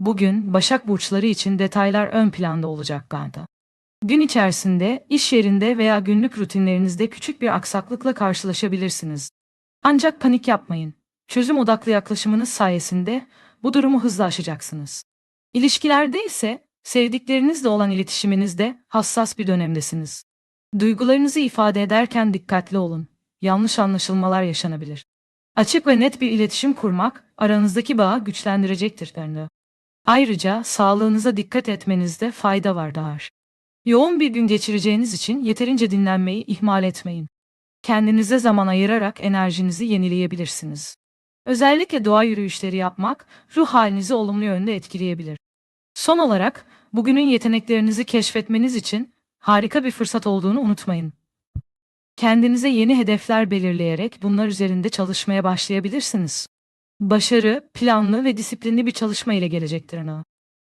Bugün Başak burçları için detaylar ön planda olacak galiba. Gün içerisinde, iş yerinde veya günlük rutinlerinizde küçük bir aksaklıkla karşılaşabilirsiniz. Ancak panik yapmayın. Çözüm odaklı yaklaşımınız sayesinde bu durumu hızla aşacaksınız. İlişkilerde ise sevdiklerinizle olan iletişiminizde hassas bir dönemdesiniz. Duygularınızı ifade ederken dikkatli olun. Yanlış anlaşılmalar yaşanabilir. Açık ve net bir iletişim kurmak aranızdaki bağı güçlendirecektir. Ayrıca sağlığınıza dikkat etmenizde fayda var Dağar. Yoğun bir gün geçireceğiniz için yeterince dinlenmeyi ihmal etmeyin. Kendinize zaman ayırarak enerjinizi yenileyebilirsiniz. Özellikle doğa yürüyüşleri yapmak ruh halinizi olumlu yönde etkileyebilir. Son olarak bugünün yeteneklerinizi keşfetmeniz için harika bir fırsat olduğunu unutmayın. Kendinize yeni hedefler belirleyerek bunlar üzerinde çalışmaya başlayabilirsiniz. Başarı, planlı ve disiplinli bir çalışma ile gelecektir ana.